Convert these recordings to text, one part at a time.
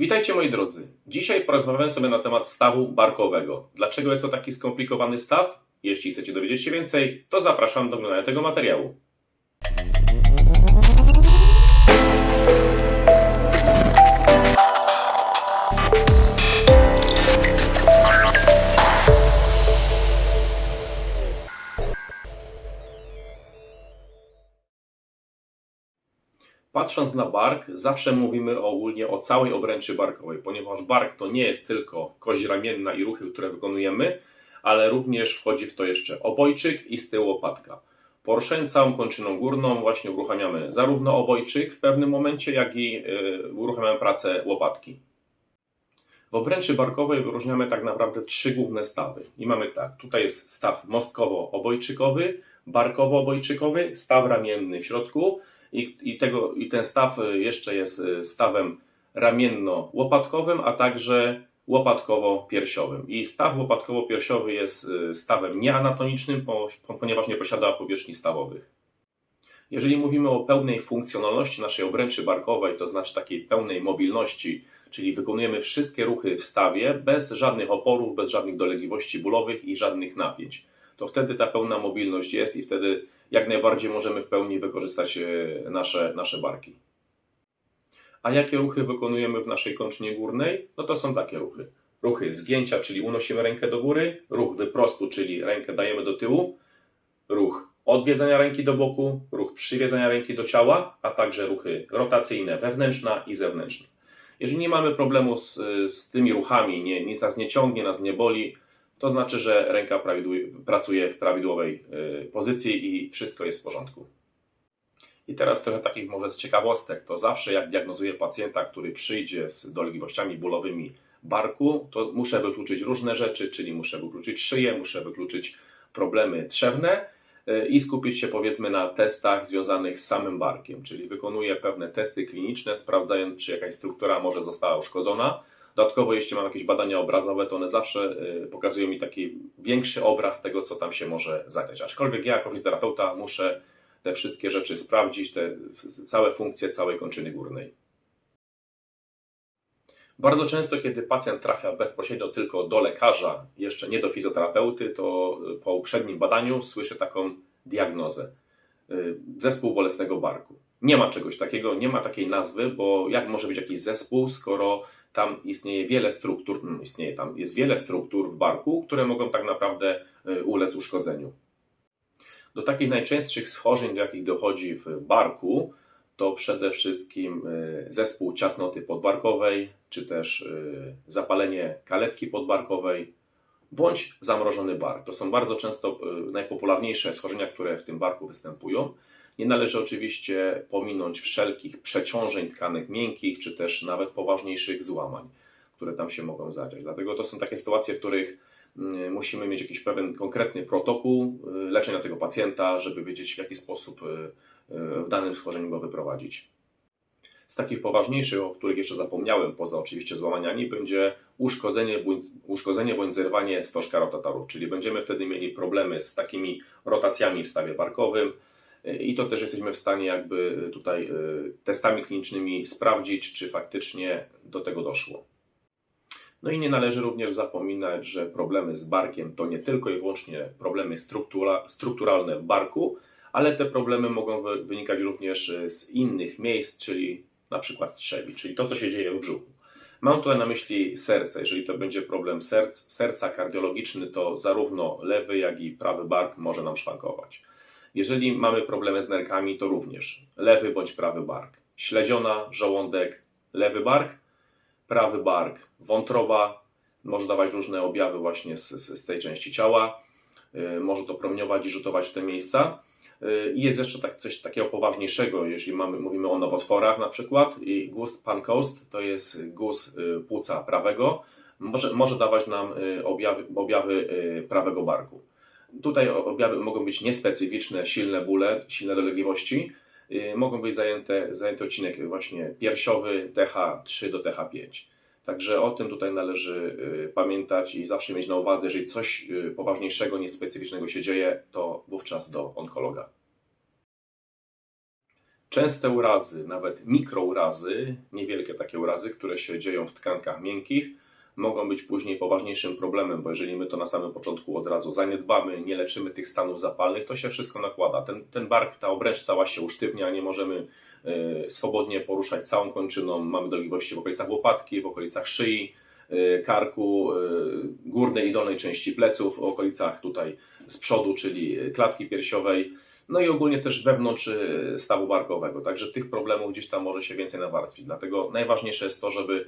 Witajcie moi drodzy. Dzisiaj porozmawiamy sobie na temat stawu barkowego. Dlaczego jest to taki skomplikowany staw? Jeśli chcecie dowiedzieć się więcej, to zapraszam do oglądania tego materiału. Patrząc na bark, zawsze mówimy ogólnie o całej obręczy barkowej, ponieważ bark to nie jest tylko kość ramienna i ruchy, które wykonujemy, ale również wchodzi w to jeszcze obojczyk i z tyłu łopatka. Poruszając całą kończyną górną właśnie uruchamiamy zarówno obojczyk w pewnym momencie, jak i yy, uruchamiamy pracę łopatki. W obręczy barkowej wyróżniamy tak naprawdę trzy główne stawy. I mamy tak, tutaj jest staw mostkowo-obojczykowy, barkowo-obojczykowy, staw ramienny w środku i, i, tego, i ten staw jeszcze jest stawem ramienno-łopatkowym, a także łopatkowo-piersiowym. I staw łopatkowo-piersiowy jest stawem nieanatomicznym, ponieważ nie posiada powierzchni stawowych. Jeżeli mówimy o pełnej funkcjonalności naszej obręczy barkowej, to znaczy takiej pełnej mobilności, czyli wykonujemy wszystkie ruchy w stawie bez żadnych oporów, bez żadnych dolegliwości bólowych i żadnych napięć, to wtedy ta pełna mobilność jest i wtedy jak najbardziej możemy w pełni wykorzystać nasze, nasze barki. A jakie ruchy wykonujemy w naszej kończynie górnej? No to są takie ruchy. Ruchy zgięcia, czyli unosimy rękę do góry, ruch wyprostu, czyli rękę dajemy do tyłu, ruch odwiedzenia ręki do boku, ruch przywiedzenia ręki do ciała, a także ruchy rotacyjne wewnętrzna i zewnętrzna. Jeżeli nie mamy problemu z, z tymi ruchami, nie, nic nas nie ciągnie, nas nie boli, to znaczy, że ręka pracuje w prawidłowej y, pozycji i wszystko jest w porządku. I teraz trochę takich może z ciekawostek. To zawsze jak diagnozuję pacjenta, który przyjdzie z dolegliwościami bólowymi barku, to muszę wykluczyć różne rzeczy, czyli muszę wykluczyć szyję, muszę wykluczyć problemy trzewne y, i skupić się powiedzmy na testach związanych z samym barkiem, czyli wykonuję pewne testy kliniczne, sprawdzając czy jakaś struktura może została uszkodzona, Dodatkowo, jeśli mam jakieś badania obrazowe, to one zawsze y, pokazują mi taki większy obraz tego, co tam się może zadziać. Aczkolwiek ja jako fizjoterapeuta muszę te wszystkie rzeczy sprawdzić, te całe funkcje całej kończyny górnej. Bardzo często, kiedy pacjent trafia bezpośrednio tylko do lekarza, jeszcze nie do fizjoterapeuty, to po uprzednim badaniu słyszę taką diagnozę. Y, zespół bolesnego barku. Nie ma czegoś takiego, nie ma takiej nazwy, bo jak może być jakiś zespół, skoro tam istnieje wiele struktur, hmm, istnieje tam, jest wiele struktur w barku, które mogą tak naprawdę y, ulec uszkodzeniu. Do takich najczęstszych schorzeń, do jakich dochodzi w barku, to przede wszystkim y, zespół ciasnoty podbarkowej, czy też y, zapalenie kaletki podbarkowej, bądź zamrożony bark. To są bardzo często najpopularniejsze schorzenia, które w tym barku występują. Nie należy oczywiście pominąć wszelkich przeciążeń tkanek miękkich, czy też nawet poważniejszych złamań, które tam się mogą zadziać. Dlatego to są takie sytuacje, w których mm, musimy mieć jakiś pewien konkretny protokół y, leczenia tego pacjenta, żeby wiedzieć w jaki sposób y, y, w danym schorzeniu go wyprowadzić. Z takich poważniejszych, o których jeszcze zapomniałem, poza oczywiście złamaniami, będzie uszkodzenie bądź, uszkodzenie bądź zerwanie stożka rotatorów, czyli będziemy wtedy mieli problemy z takimi rotacjami w stawie barkowym, i to też jesteśmy w stanie jakby tutaj e, testami klinicznymi sprawdzić, czy faktycznie do tego doszło. No i nie należy również zapominać, że problemy z barkiem to nie tylko i wyłącznie problemy struktura, strukturalne w barku, ale te problemy mogą wynikać również z innych miejsc, czyli na przykład trzewi, czyli to, co się dzieje w brzuchu. Mam tutaj na myśli serce. Jeżeli to będzie problem serc, serca kardiologiczny, to zarówno lewy, jak i prawy bark może nam szwankować. Jeżeli mamy problemy z nerkami, to również lewy bądź prawy bark. Śledziona, żołądek, lewy bark, prawy bark, wątroba, może dawać różne objawy właśnie z, z, z tej części ciała, yy, może to promieniować i rzutować w te miejsca. Y, I jest jeszcze tak, coś takiego poważniejszego, jeśli mamy, mówimy o nowotworach na przykład i gust pancoast to jest guz y, płuca prawego, może, może dawać nam y, objawy, objawy prawego barku. Tutaj objawy mogą być niespecyficzne, silne bóle, silne dolegliwości. Y, mogą być zajęte, zajęty odcinek właśnie piersiowy TH3 do TH5. Także o tym tutaj należy y, pamiętać i zawsze mieć na uwadze, jeżeli coś y, poważniejszego, niespecyficznego się dzieje, to wówczas do onkologa. Częste urazy, nawet mikrourazy, niewielkie takie urazy, które się dzieją w tkankach miękkich, mogą być później poważniejszym problemem, bo jeżeli my to na samym początku od razu zaniedbamy, nie leczymy tych stanów zapalnych, to się wszystko nakłada. Ten, ten bark, ta obręcz cała się usztywnia, nie możemy e, swobodnie poruszać całą kończyną, mamy dolegliwości w okolicach łopatki, w okolicach szyi, e, karku, e, górnej i dolnej części pleców, w okolicach tutaj z przodu, czyli klatki piersiowej, no i ogólnie też wewnątrz stawu barkowego. Także tych problemów gdzieś tam może się więcej nawarstwić. Dlatego najważniejsze jest to, żeby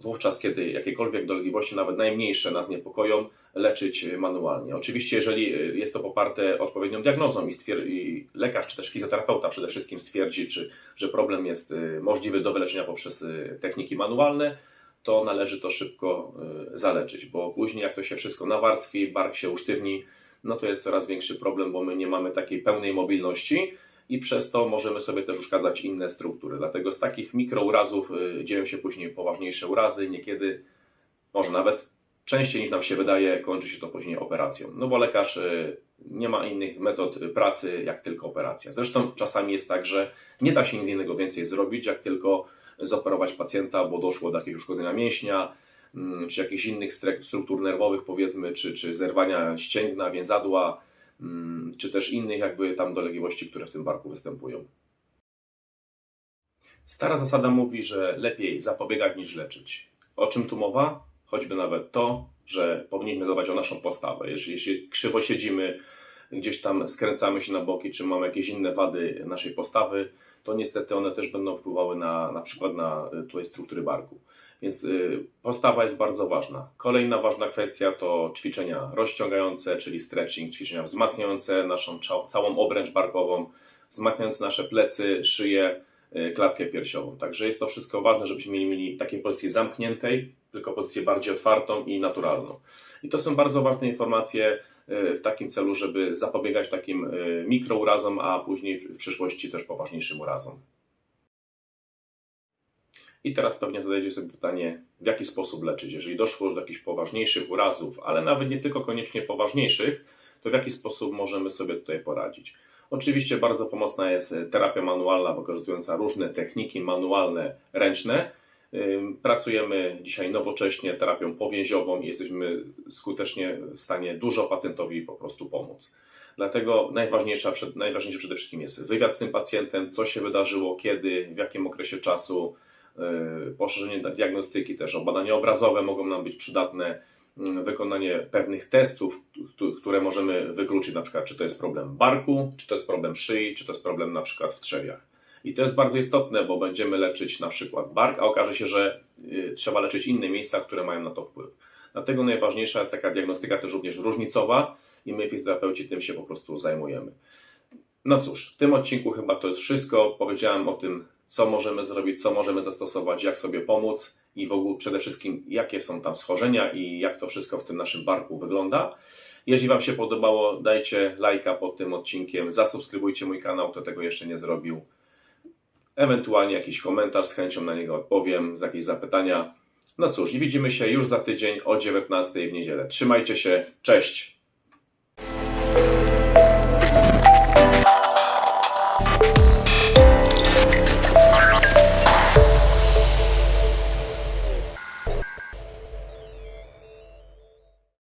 wówczas, kiedy jakiekolwiek dolegliwości, nawet najmniejsze nas niepokoją, leczyć manualnie. Oczywiście, jeżeli e, jest to poparte odpowiednią diagnozą i, i lekarz czy też fizjoterapeuta przede wszystkim stwierdzi, czy, że problem jest e, możliwy do wyleczenia poprzez e, techniki manualne, to należy to szybko e, zaleczyć, bo później jak to się wszystko nawarstwi, bark się usztywni, no to jest coraz większy problem, bo my nie mamy takiej pełnej mobilności i przez to możemy sobie też uszkadzać inne struktury. Dlatego z takich mikrourazów y, dzieją się później poważniejsze urazy, niekiedy może nawet częściej niż nam się wydaje, kończy się to później operacją. No bo lekarz y, nie ma innych metod pracy jak tylko operacja. Zresztą czasami jest tak, że nie da się nic innego więcej zrobić, jak tylko zoperować pacjenta, bo doszło do jakiegoś uszkodzenia mięśnia, mm, czy jakichś innych struktur nerwowych, powiedzmy, czy, czy zerwania ścięgna, więzadła, czy też innych jakby tam dolegliwości, które w tym barku występują. Stara zasada mówi, że lepiej zapobiegać niż leczyć. O czym tu mowa? Choćby nawet to, że powinniśmy zadbać o naszą postawę. Jeśli, jeśli krzywo siedzimy, gdzieś tam skręcamy się na boki, czy mamy jakieś inne wady naszej postawy, to niestety one też będą wpływały na, na przykład na y, tutaj struktury barku. Więc y, postawa jest bardzo ważna. Kolejna ważna kwestia to ćwiczenia rozciągające, czyli stretching, ćwiczenia wzmacniające naszą całą obręcz barkową, wzmacniające nasze plecy, szyję, y, klatkę piersiową. Także jest to wszystko ważne, żebyśmy mieli takiej pozycji zamkniętej, tylko pozycję bardziej otwartą i naturalną. I to są bardzo ważne informacje y, w takim celu, żeby zapobiegać takim mikrourazom, a później w przyszłości też poważniejszym urazom. I teraz pewnie zadajecie sobie pytanie, w jaki sposób leczyć? Jeżeli doszło już do jakichś poważniejszych urazów, ale nawet nie tylko koniecznie poważniejszych, to w jaki sposób możemy sobie tutaj poradzić? Oczywiście bardzo pomocna jest e, terapia manualna, wykorzystująca różne techniki manualne, ręczne. Pracujemy dzisiaj nowocześnie terapią powięziową i jesteśmy skutecznie w stanie dużo pacjentowi po prostu pomóc. Dlatego najważniejsza, najważniejsze przede wszystkim jest wywiad z tym pacjentem, co się wydarzyło, kiedy, w jakim okresie czasu, poszerzenie da- diagnostyki, też o badania obrazowe mogą nam być przydatne, yy, wykonanie pewnych testów, któ- które możemy wykluczyć, na przykład czy to jest problem barku, czy to jest problem szyi, czy to jest problem na przykład w trzewiach. I to jest bardzo istotne, bo będziemy leczyć na przykład bark, a okaże się, że y, trzeba leczyć inne miejsca, które mają na to wpływ. Dlatego najważniejsza jest taka diagnostyka też również różnicowa i my fizjoterapeuci tym się po prostu zajmujemy. No cóż, w tym odcinku chyba to jest wszystko. Powiedziałem o tym, co możemy zrobić, co możemy zastosować, jak sobie pomóc i w ogóle przede wszystkim jakie są tam schorzenia i jak to wszystko w tym naszym barku wygląda. Jeśli Wam się podobało, dajcie lajka pod tym odcinkiem, zasubskrybujcie mój kanał, kto tego jeszcze nie zrobił. Ewentualnie jakiś komentarz, z chęcią na niego odpowiem, z jakieś zapytania. No cóż, i widzimy się już za tydzień o 19 w niedzielę. Trzymajcie się, cześć!